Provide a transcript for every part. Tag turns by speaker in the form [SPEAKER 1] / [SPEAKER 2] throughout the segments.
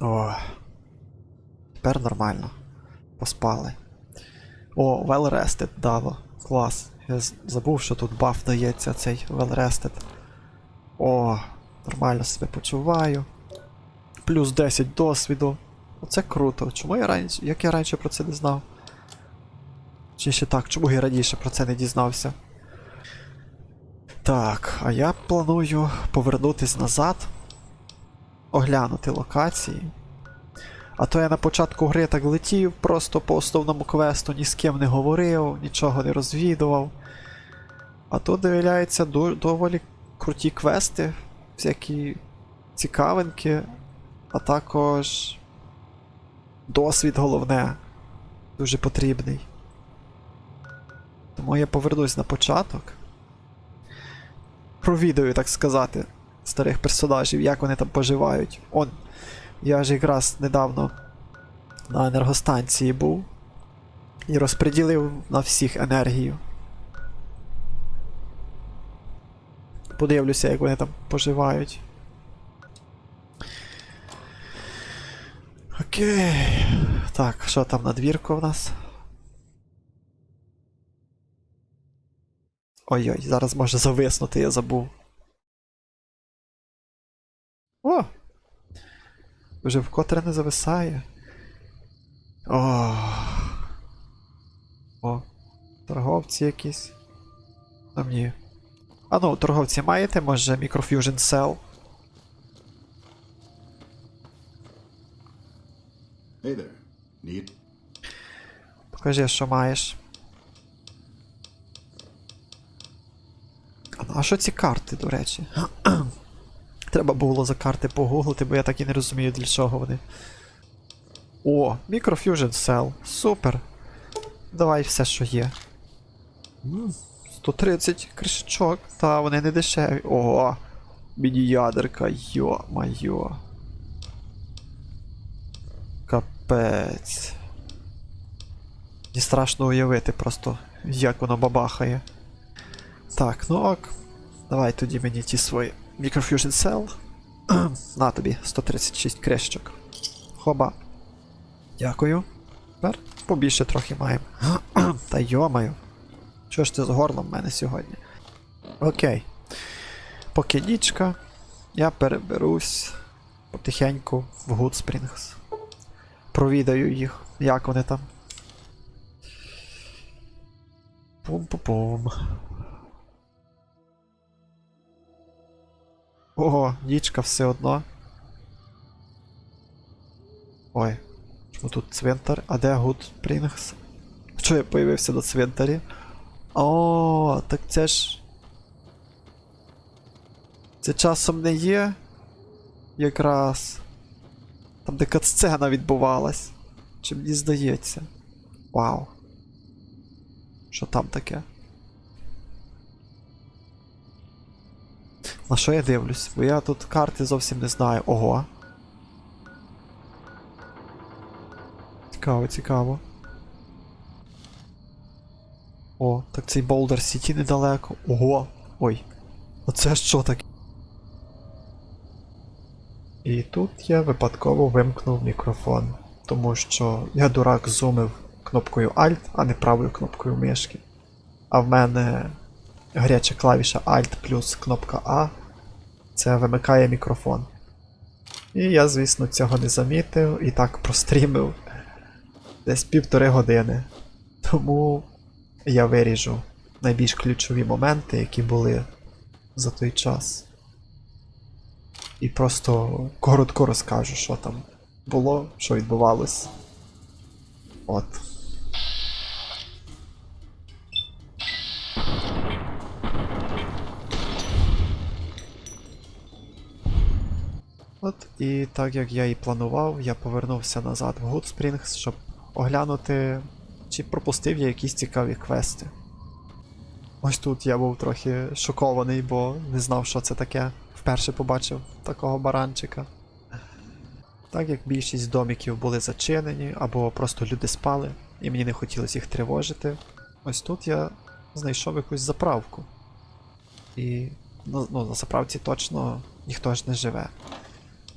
[SPEAKER 1] О. Тепер нормально. Поспали. О, well rested дало. Клас. Я забув, що тут баф дається цей well rested. О, нормально себе почуваю. Плюс 10 досвіду. Оце круто. Чому я раніше. Як я раніше про це не знав? Чи ще так, чому я раніше про це не дізнався? Так, а я планую повернутись назад, оглянути локації. А то я на початку гри так летів, просто по основному квесту ні з ким не говорив, нічого не розвідував. А тут виявляється доволі круті квести, всякі цікавинки, а також досвід головне, дуже потрібний. Тому я повернусь на початок. Провідаю, так сказати, старих персонажів, як вони там поживають. Он, я ж якраз недавно на енергостанції був і розподілив на всіх енергію. Подивлюся, як вони там поживають. Окей. Так, що там на двірку в нас? Ой-ой, зараз може зависнути, я забув. О! Вже вкотре не зависає. О. О. Торговці якісь. А ні. А ну, торговці маєте, може, Microfusion Cell?
[SPEAKER 2] Hey there. Need?
[SPEAKER 1] Покажи, що маєш. А що ці карти, до речі? Треба було за карти погуглити, бо я так і не розумію, для чого вони. О, Microfusion Cell. Супер. Давай все, що є. 130 кришечок. Та, вони не дешеві. О, міні-ядерка, йо-майо. Капець. Мені страшно уявити просто, як воно бабахає. Так, ну ок. Давай тоді мені ті свої Microfusion Cell. На тобі 136 крещок. Хоба. Дякую. Тепер побільше трохи маємо. Та йомаю. Що ж ти з горлом в мене сьогодні? Окей. Поки нічка, я переберусь потихеньку в Springs. Провідаю їх, як вони там. Пум-пум-пум. Ого, нічка все одно. Ой, чому тут цвинтар? А де Гуд Спрінгс? Що я появився на цвинтарі? О, так це ж. Це часом не є. Якраз. Там де катсцена відбувалась. Чи мені здається? Вау. Що там таке? На що я дивлюсь? Бо я тут карти зовсім не знаю. Ого. Цікаво, цікаво. О, так цей Boulder City недалеко. Ого! Ой. Оце що таке? І тут я випадково вимкнув мікрофон, тому що я дурак зумив кнопкою Alt, а не правою кнопкою мишки. А в мене гаряча клавіша Alt плюс кнопка А. Це вимикає мікрофон. І я, звісно, цього не замітив і так прострімив десь півтори години. Тому я виріжу найбільш ключові моменти, які були за той час. І просто коротко розкажу, що там було, що відбувалось. От. От, і так як я і планував, я повернувся назад в Springs, щоб оглянути, чи пропустив я якісь цікаві квести. Ось тут я був трохи шокований, бо не знав, що це таке. Вперше побачив такого баранчика. Так як більшість домиків були зачинені, або просто люди спали, і мені не хотілося їх тривожити. Ось тут я знайшов якусь заправку. І ну, ну, на заправці точно ніхто ж не живе.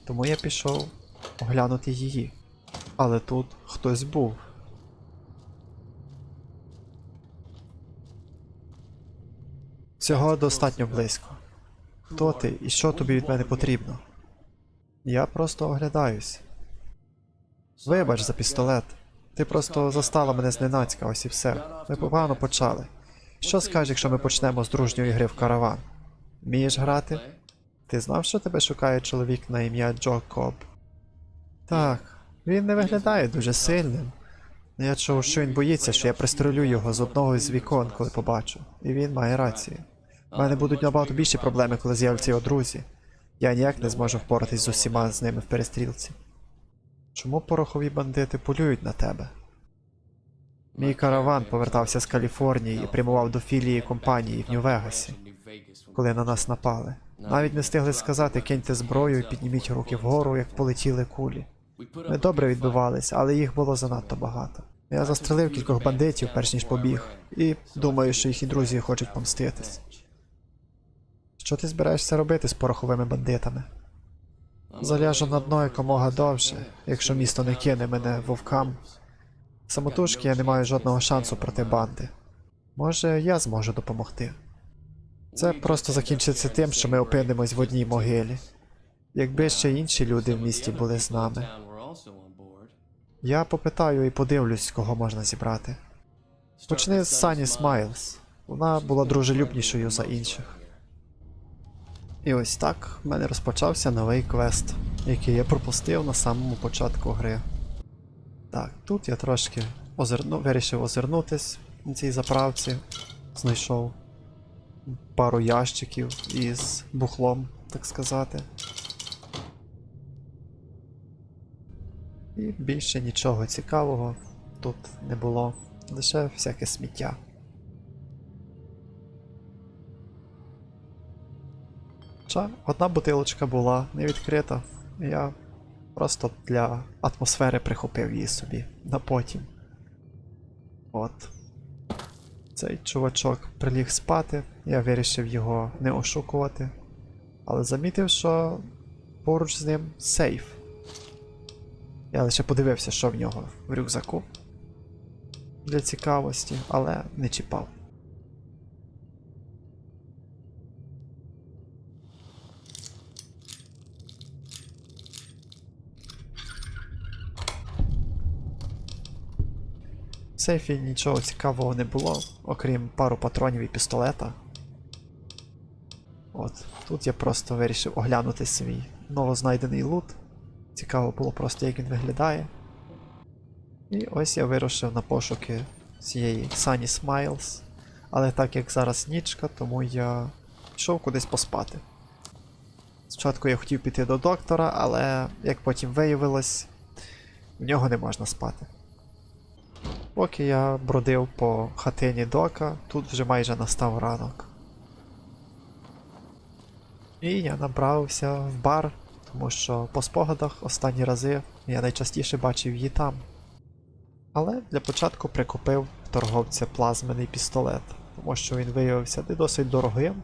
[SPEAKER 1] Тому я пішов оглянути її. Але тут хтось був. Цього достатньо близько. Хто ти і що тобі від мене потрібно? Я просто оглядаюсь. Вибач за пістолет. Ти просто застала мене зненацька, ось і все. Ми погано почали. Що скажеш, якщо ми почнемо з дружньої гри в караван? Вмієш грати? Ти знав, що тебе шукає чоловік на ім'я Джо Коб? Так, він не виглядає дуже сильним. Я чув, що він боїться, що я пристрелю його з одного з вікон, коли побачу. І він має рацію. У мене будуть набагато більші проблеми, коли з'являться його друзі. Я ніяк не зможу впоратись з усіма з ними в перестрілці. Чому порохові бандити полюють на тебе? Мій караван повертався з Каліфорнії і прямував до філії компанії в Нью-Вегасі, коли на нас напали. Навіть не встигли сказати киньте зброю і підніміть руки вгору, як полетіли кулі. Ми добре відбивались, але їх було занадто багато. Я застрелив кількох бандитів, перш ніж побіг, і думаю, що їхні друзі хочуть помститись. Що ти збираєшся робити з пороховими бандитами? Заляжу на дно якомога довше, якщо місто не кине мене вовкам. Самотужки я не маю жодного шансу проти банди. Може, я зможу допомогти. Це просто закінчиться тим, що ми опинимось в одній могилі. Якби ще інші люди в місті були з нами. Я попитаю і подивлюсь, кого можна зібрати. Почни з Сані Смайлз. Вона була дружелюбнішою за інших. І ось так в мене розпочався новий квест, який я пропустив на самому початку гри. Так, тут я трошки озирну, вирішив озирнутись на цій заправці. Знайшов пару ящиків із бухлом, так сказати. І більше нічого цікавого тут не було. Лише всяке сміття. Хоча одна бутилочка була не відкрита. Я просто для атмосфери прихопив її собі на потім. От. Цей чувачок приліг спати, я вирішив його не ошукувати. Але замітив, що поруч з ним сейф. Я лише подивився, що в нього в рюкзаку для цікавості, але не чіпав. В сейфі нічого цікавого не було, окрім пару патронів і пістолета. От, тут я просто вирішив оглянути свій новознайдений лут. Цікаво було просто, як він виглядає. І ось я вирушив на пошуки цієї Sunny Smiles. Але так як зараз нічка, тому я пішов кудись поспати. Спочатку я хотів піти до доктора, але як потім виявилось, в нього не можна спати. Поки я бродив по хатині дока, тут вже майже настав ранок. І я набрався в бар, тому що по спогадах останні рази я найчастіше бачив її там. Але для початку прикупив торговця плазмений пістолет, тому що він виявився не досить дорогим,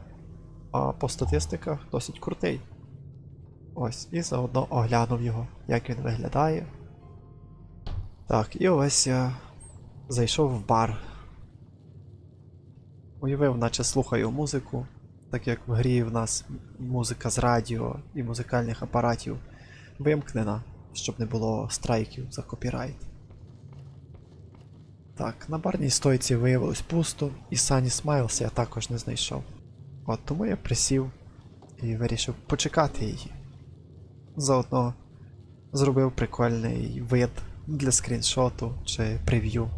[SPEAKER 1] а по статистиках досить крутий. Ось, і заодно оглянув його, як він виглядає. Так, і ось я зайшов в бар. Уявив, наче слухаю музику, так як в грі в нас музика з радіо і музикальних апаратів вимкнена, щоб не було страйків за копірайт. Так, на барній стойці виявилось пусто, і Сані Смайлс я також не знайшов. От тому я присів і вирішив почекати її. Заодно зробив прикольний вид для скріншоту чи прев'ю.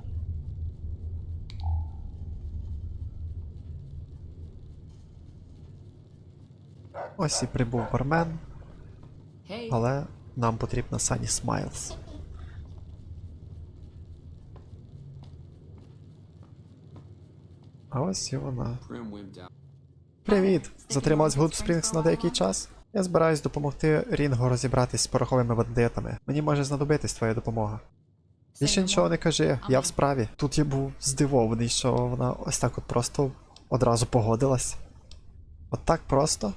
[SPEAKER 1] Ось і прибув бармен, але нам потрібна Сані Смайлс. А ось і вона. Привіт! Затрималась Good Springs на деякий час? Я збираюсь допомогти Рінгу розібратись з пороховими бандитами. Мені може знадобитись твоя допомога. Більше нічого не кажи, я в справі. Тут я був здивований, що вона ось так от просто одразу погодилась. От так просто.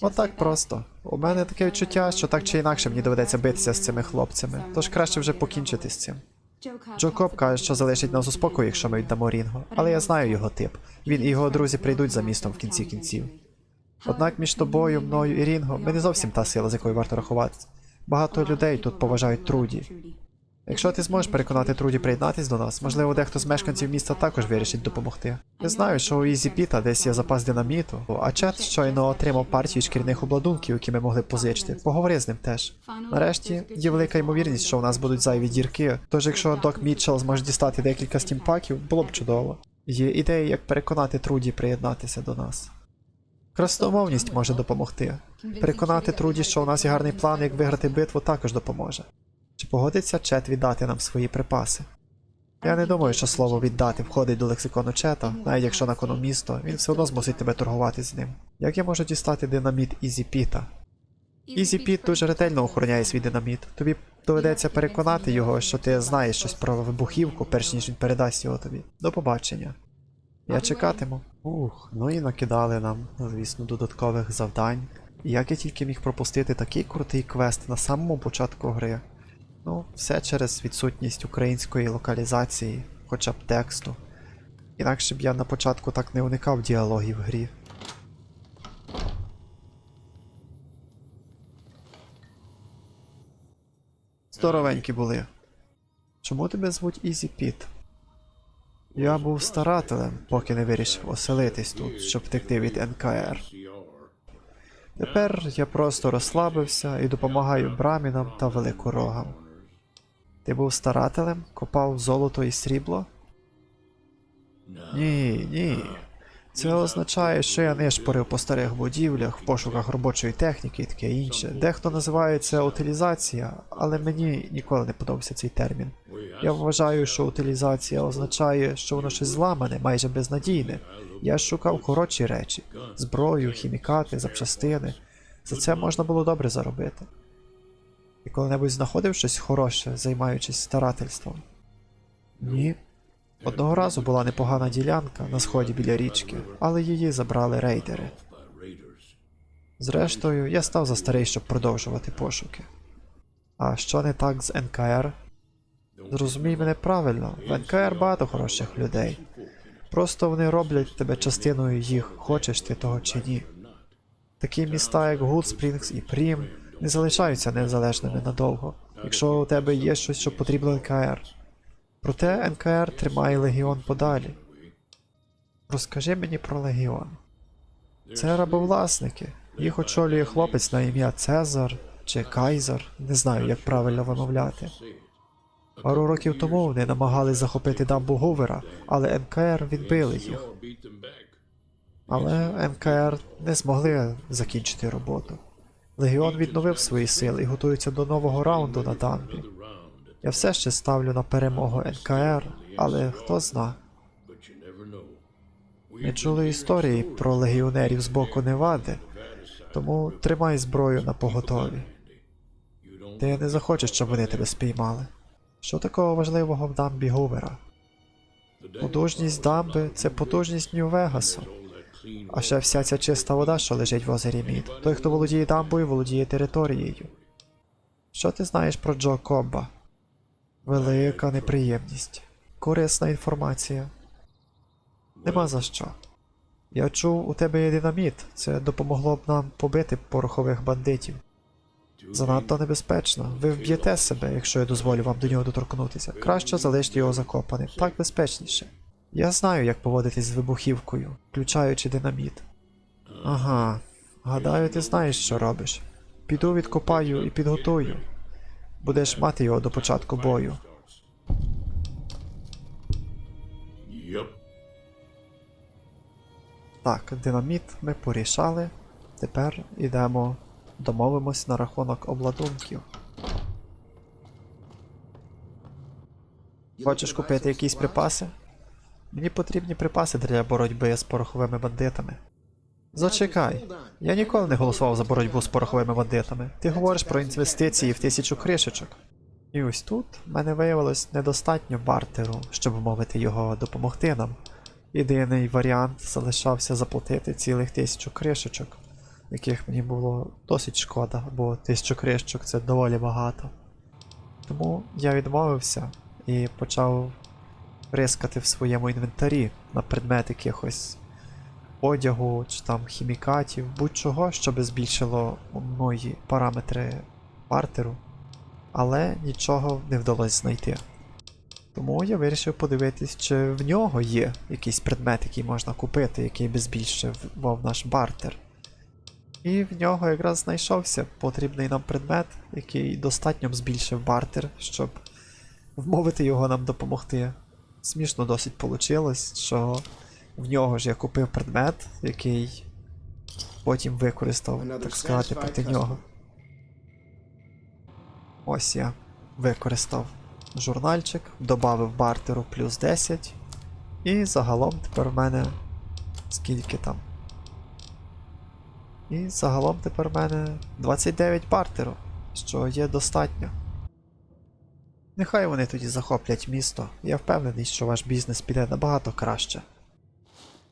[SPEAKER 1] Отак просто. У мене таке відчуття, що так чи інакше мені доведеться битися з цими хлопцями, тож краще вже покінчити з цим. Джо Коб каже, що залишить нас у спокої, якщо ми віддамо Рінго, але я знаю його тип. Він і його друзі прийдуть за містом в кінці кінців. Однак між тобою, мною і Рінго ми не зовсім та сила, з якою варто рахуватися. Багато людей тут поважають Труді. Якщо ти зможеш переконати Труді приєднатись до нас, можливо, дехто з мешканців міста також вирішить допомогти. Я знаю, що у Ізі Піта десь є запас динаміту, а Чет щойно отримав партію шкірних обладунків, які ми могли позичити. Поговори з ним теж. Нарешті є велика ймовірність, що у нас будуть зайві дірки. Тож, якщо Док Мітчелл зможе дістати декілька стімпаків, було б чудово. Є ідеї, як переконати Труді приєднатися до нас. Красномовність може допомогти. Переконати Труді, що у нас є гарний план, як виграти битву, також допоможе. Чи погодиться Чет віддати нам свої припаси? Я не думаю, що слово віддати входить до лексикону Чета, навіть якщо на кону місто, він все одно змусить тебе торгувати з ним. Як я можу дістати динаміт Ізі Піта? Ізі Піт дуже ретельно охороняє свій динаміт. Тобі доведеться переконати його, що ти знаєш щось про вибухівку, перш ніж він передасть його тобі. До побачення. Я чекатиму. Ух, ну і накидали нам, звісно, додаткових завдань. Як я тільки міг пропустити такий крутий квест на самому початку гри. Ну, все через відсутність української локалізації, хоча б тексту. Інакше б я на початку так не уникав діалогів в грі. Здоровенькі були. Чому тебе звуть Ізі Піт? Я був старателем, поки не вирішив оселитись тут, щоб втекти від НКР. Тепер я просто розслабився і допомагаю брамінам та великорогам. Ти був старателем, копав золото і срібло? Ні, ні. Це означає, що я нишпорив по старих будівлях в пошуках робочої техніки і таке інше. Дехто називає це утилізація, але мені ніколи не подобався цей термін. Я вважаю, що утилізація означає, що воно щось зламане, майже безнадійне. Я шукав хороші речі: зброю, хімікати, запчастини. За це можна було добре заробити. Ти коли-небудь знаходив щось хороше, займаючись старательством? Ні. Одного разу була непогана ділянка на сході біля річки, але її забрали рейдери. Зрештою, я став за старий, щоб продовжувати пошуки. А що не так з НКР? Зрозумій мене правильно, в НКР багато хороших людей. Просто вони роблять тебе частиною їх, хочеш ти того чи ні. Такі міста, як Гудспрінгс і Прім, не залишаються незалежними надовго, якщо у тебе є щось, що потрібно НКР. Проте НКР тримає легіон подалі. Розкажи мені про легіон. Це рабовласники. Їх очолює хлопець на ім'я Цезар чи Кайзар, не знаю, як правильно вимовляти. Пару років тому вони намагались захопити дамбу Гувера, але НКР відбили їх. Але НКР не змогли закінчити роботу. Легіон відновив свої сили і готується до нового раунду на дамбі. Я все ще ставлю на перемогу НКР, але хто зна. Ми чули історії про легіонерів з боку Невади, тому тримай зброю на поготові. Ти не захочеш, щоб вони тебе спіймали. Що такого важливого в дамбі Гувера? Потужність дамби це потужність Нью-Вегасу. А ще вся ця чиста вода, що лежить в озері Мід. Той, хто володіє дамбою, володіє територією. Що ти знаєш про Джо Кобба? Велика неприємність. Корисна інформація. Нема за що. Я чув, у тебе є динаміт. Це допомогло б нам побити порохових бандитів. Занадто небезпечно. Ви вб'єте себе, якщо я дозволю вам до нього доторкнутися. Краще залиште його закопаним, так безпечніше. Я знаю, як поводитись з вибухівкою, включаючи динаміт. Ага, гадаю, ти знаєш, що робиш. Піду відкопаю і підготую. Будеш мати його до початку бою. Так, динаміт ми порішали. Тепер ідемо домовимось на рахунок обладунків. Хочеш купити якісь припаси? Мені потрібні припаси для боротьби з пороховими бандитами. Зачекай. Я ніколи не голосував за боротьбу з пороховими бандитами. Ти говориш про інвестиції в тисячу кришечок. І ось тут в мене виявилось недостатньо бартеру, щоб вмовити його допомогти нам. Єдиний варіант залишався заплатити цілих тисячу кришечок. яких мені було досить шкода, бо тисячу крищок це доволі багато. Тому я відмовився і почав рискати в своєму інвентарі на предмет якихось одягу чи там хімікатів, будь-чого, що би збільшило мої параметри бартеру, але нічого не вдалося знайти. Тому я вирішив подивитись, чи в нього є якийсь предмет, який можна купити, який би збільшував наш бартер. І в нього якраз знайшовся потрібний нам предмет, який достатньо збільшив бартер, щоб вмовити його нам допомогти. Смішно досить вийшло, що в нього ж я купив предмет, який потім використав, так сказати, проти нього. Ось я використав журнальчик, додав бартеру плюс 10. І загалом тепер в мене скільки там? І загалом тепер в мене 29 бартеру, що є достатньо. Нехай вони тоді захоплять місто. Я впевнений, що ваш бізнес піде набагато краще.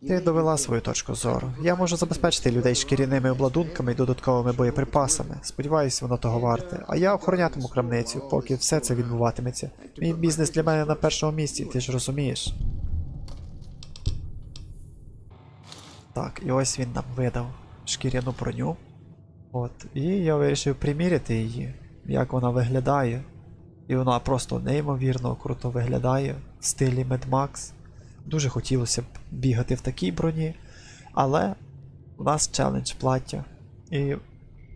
[SPEAKER 1] Ти довела свою точку зору. Я можу забезпечити людей шкіряними обладунками і додатковими боєприпасами. Сподіваюсь, воно того варте. А я охоронятиму крамницю, поки все це відбуватиметься. Мій бізнес для мене на першому місці, ти ж розумієш. Так, і ось він нам видав шкіряну броню. От. І я вирішив приміряти її, як вона виглядає. І вона просто неймовірно круто виглядає в стилі Mad Max. Дуже хотілося б бігати в такій броні, але у нас челендж плаття. І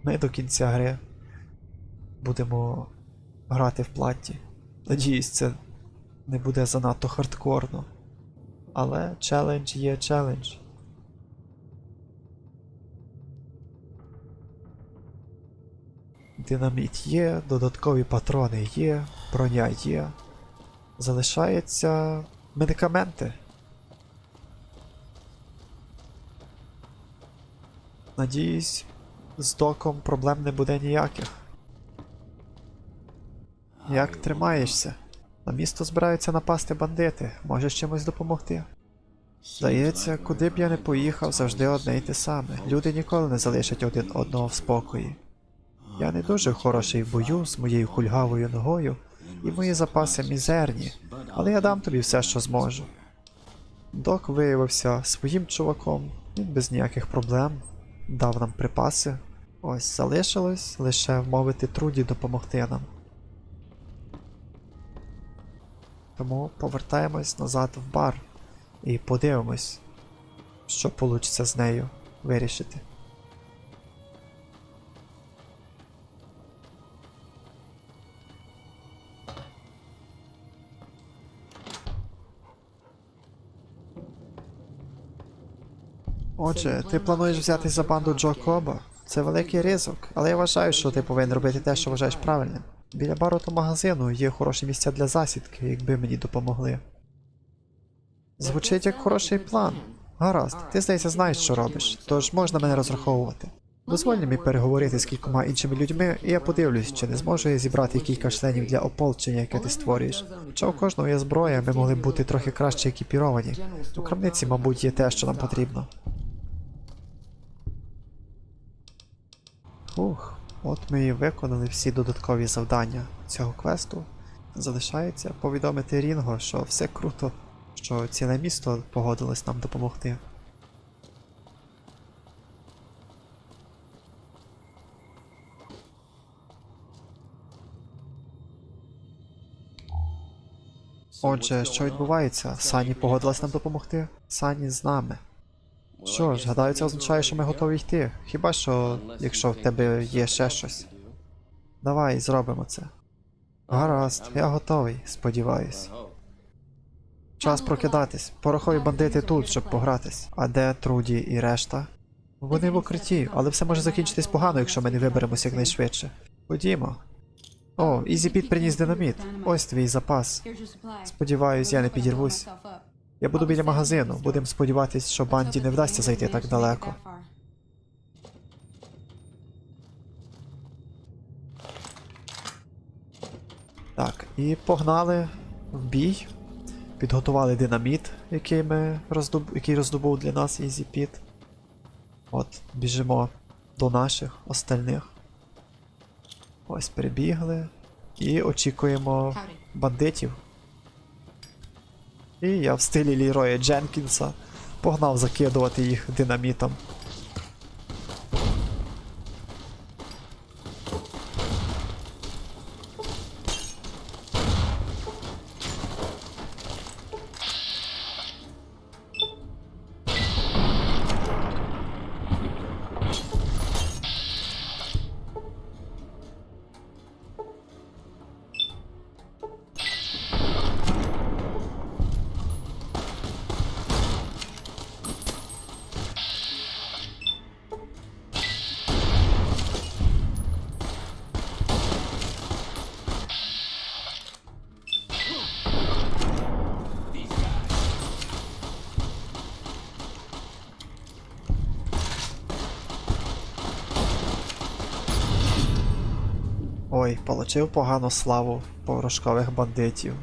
[SPEAKER 1] ми до кінця гри будемо грати в платті. Надіюсь, це не буде занадто хардкорно. Але челендж є челендж. Динаміт є, додаткові патрони є, броня є. Залишаються медикаменти. Надіюсь, з доком проблем не буде ніяких. Як тримаєшся? На місто збираються напасти бандити. Можеш чимось допомогти? Здається, куди б я не поїхав, завжди одне й те саме. Люди ніколи не залишать один одного в спокої. Я не дуже хороший в бою з моєю кульгавою ногою, і мої запаси мізерні, але я дам тобі все, що зможу. Док виявився своїм чуваком, він без ніяких проблем дав нам припаси. Ось залишилось лише вмовити Труді допомогти нам. Тому повертаємось назад в бар і подивимось, що вийде з нею вирішити. Отже, ти плануєш взяти за банду Джо Коба? Це великий ризик, але я вважаю, що ти повинен робити те, що вважаєш правильним. Біля бару та магазину є хороші місця для засідки, якби мені допомогли. Звучить як хороший план. Гаразд, ти здається знаєш, що робиш, тож можна мене розраховувати. Дозволь мені переговорити з кількома іншими людьми, і я подивлюсь, чи не зможу я зібрати кілька членів для ополчення, яке ти створюєш. Хоча у кожного є зброя, ми могли б бути трохи краще екіпіровані. У крамниці, мабуть, є те, що нам потрібно. Ух, от ми і виконали всі додаткові завдання цього квесту. Залишається повідомити Рінго, що все круто, що ціле місто погодилось нам допомогти. Отже, що відбувається? Сані погодилась нам допомогти? Сані з нами. Що ж, гадаю, це означає, що ми готові йти. Хіба що, якщо в тебе є ще щось. Давай, зробимо це. Гаразд, я готовий, сподіваюсь. Час прокидатись. Порохові бандити тут, щоб погратись. А де Труді і решта? Вони в укритті, але все може закінчитись погано, якщо ми не виберемося якнайшвидше. Ходімо. О, Ізі приніс динаміт. Ось твій запас.
[SPEAKER 3] Сподіваюсь, я не підірвусь.
[SPEAKER 1] Я буду біля магазину. Будемо сподіватись, що банді не вдасться зайти так далеко. Так, і погнали в бій. Підготували динаміт, який ми роздоб... який роздобув для нас Easy Pit. От, біжимо до наших остальних. Ось перебігли. І очікуємо бандитів. І я в стилі Ліроя Дженкінса погнав закидувати їх динамітом. Ой, получив погану славу порошкових бандитів.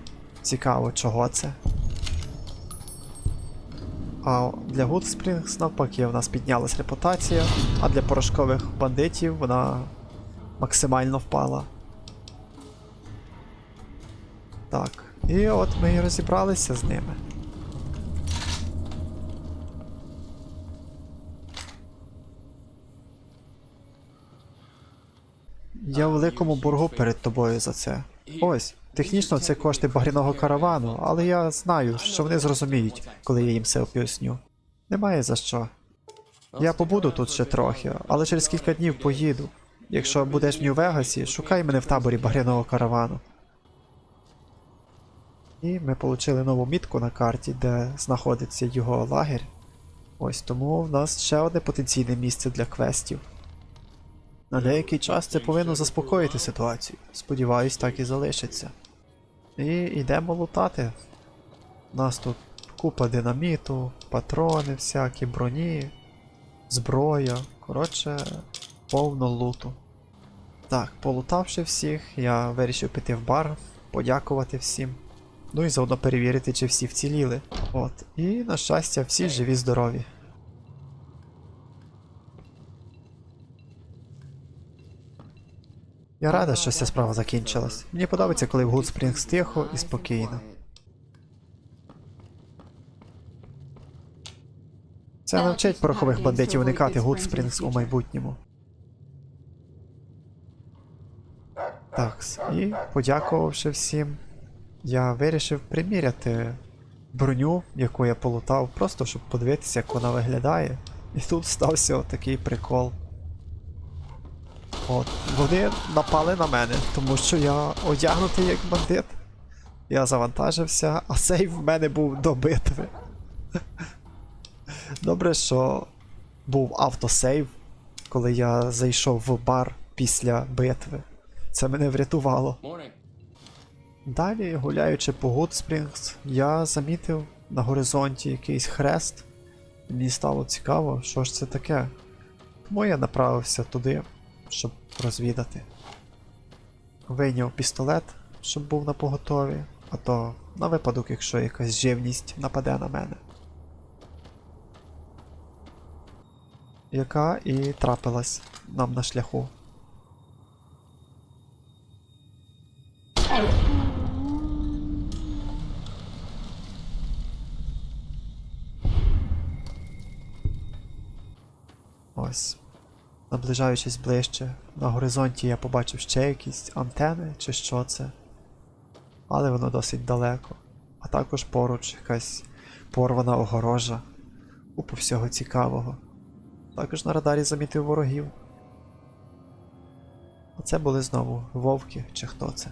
[SPEAKER 1] Цікаво, чого це. А для Springs навпаки в нас піднялась репутація, а для порошкових бандитів вона максимально впала. Так, і от ми і розібралися з ними. Я в великому боргу перед тобою за це. Ось, технічно це кошти багряного каравану, але я знаю, що вони зрозуміють, коли я їм все поясню. Немає за що. Я побуду тут ще трохи, але через кілька днів поїду. Якщо будеш в Нью-Вегасі, шукай мене в таборі багряного каравану. І ми отримали нову мітку на карті, де знаходиться його лагерь. Ось тому в нас ще одне потенційне місце для квестів. На деякий час це повинно заспокоїти ситуацію. Сподіваюсь, так і залишиться. І йдемо лутати. У нас тут купа динаміту, патрони всякі, броні, зброя. Коротше, повно луту. Так, полутавши всіх, я вирішив піти в бар, подякувати всім. Ну і заодно перевірити, чи всі вціліли. От. І, на щастя, всі живі здорові. Я рада, що ця справа закінчилась. Мені подобається, коли в Springs тихо і спокійно. Це навчить порохових бандитів уникати Springs у майбутньому. Такс, і подякувавши всім, я вирішив приміряти броню, яку я полутав, просто щоб подивитися, як вона виглядає. І тут стався отакий прикол. От, вони напали на мене, тому що я одягнутий як бандит. Я завантажився, а сейв в мене був до битви. Добре, що був автосейв, коли я зайшов в бар після битви. Це мене врятувало. Далі, гуляючи по Good Springs, я замітив на горизонті якийсь хрест. Мені стало цікаво, що ж це таке. Тому я направився туди, щоб розвідати. Вийняв пістолет, щоб був на поготові, а то на випадок, якщо якась живність нападе на мене. Яка і трапилась нам на шляху. Ось. Наближаючись ближче, на горизонті я побачив ще якісь антени чи що це. Але воно досить далеко. А також поруч якась порвана огорожа. Купу всього цікавого. Також на радарі замітив ворогів. А це були знову вовки чи хто це.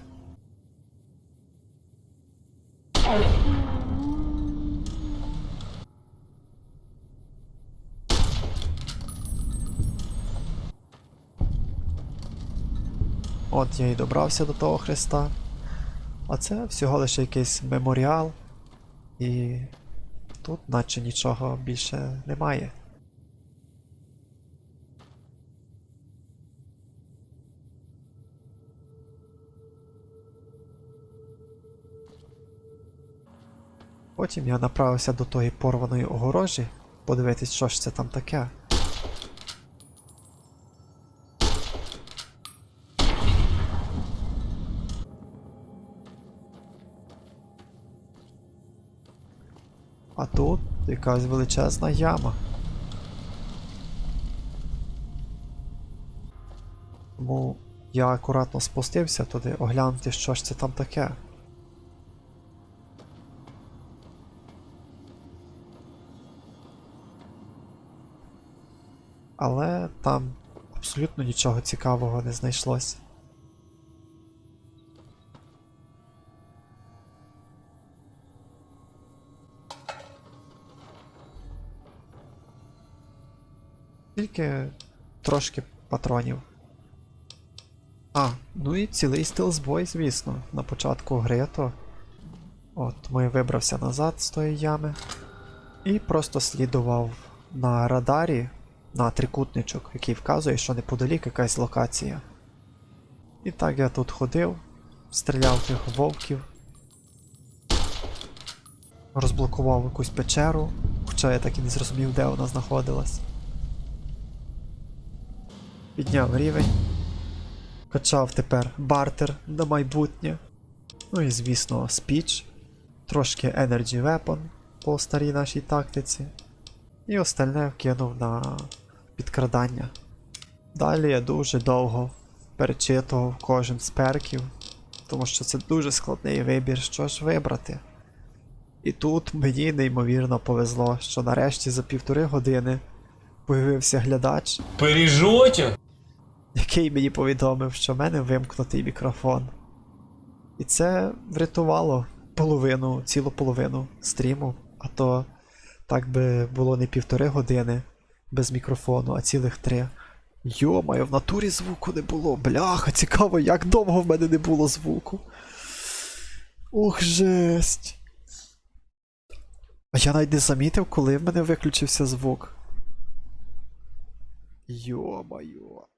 [SPEAKER 1] От я і добрався до того хреста. А це всього лише якийсь меморіал. І тут наче нічого більше немає. Потім я направився до тої порваної огорожі, подивитись, що ж це там таке. А тут якась величезна яма. Тому я акуратно спустився туди оглянути, що ж це там таке. Але там абсолютно нічого цікавого не знайшлось. Тільки трошки патронів. А, ну і цілий стилзбой, звісно, на початку гри то. От, ми вибрався назад з тої ями. І просто слідував на радарі на трикутничок, який вказує, що неподалік якась локація. І так я тут ходив, стріляв тих вовків, розблокував якусь печеру, хоча я так і не зрозумів, де вона знаходилась. Підняв рівень. Качав тепер бартер на майбутнє. Ну і звісно, спіч, трошки Energy Weapon по старій нашій тактиці. І остальне вкинув на підкрадання. Далі я дуже довго перечитував кожен з перків, тому що це дуже складний вибір, що ж вибрати. І тут мені неймовірно повезло, що нарешті за півтори години появився глядач,
[SPEAKER 4] Бережете?
[SPEAKER 1] Який мені повідомив, що в мене вимкнутий мікрофон. І це врятувало половину, цілу половину стріму, а то так би було не півтори години без мікрофону, а цілих три. Йомаю, в натурі звуку не було. Бляха, цікаво, як довго в мене не було звуку. Ух, жесть. А я навіть не замітив, коли в мене виключився звук. Йо-моє.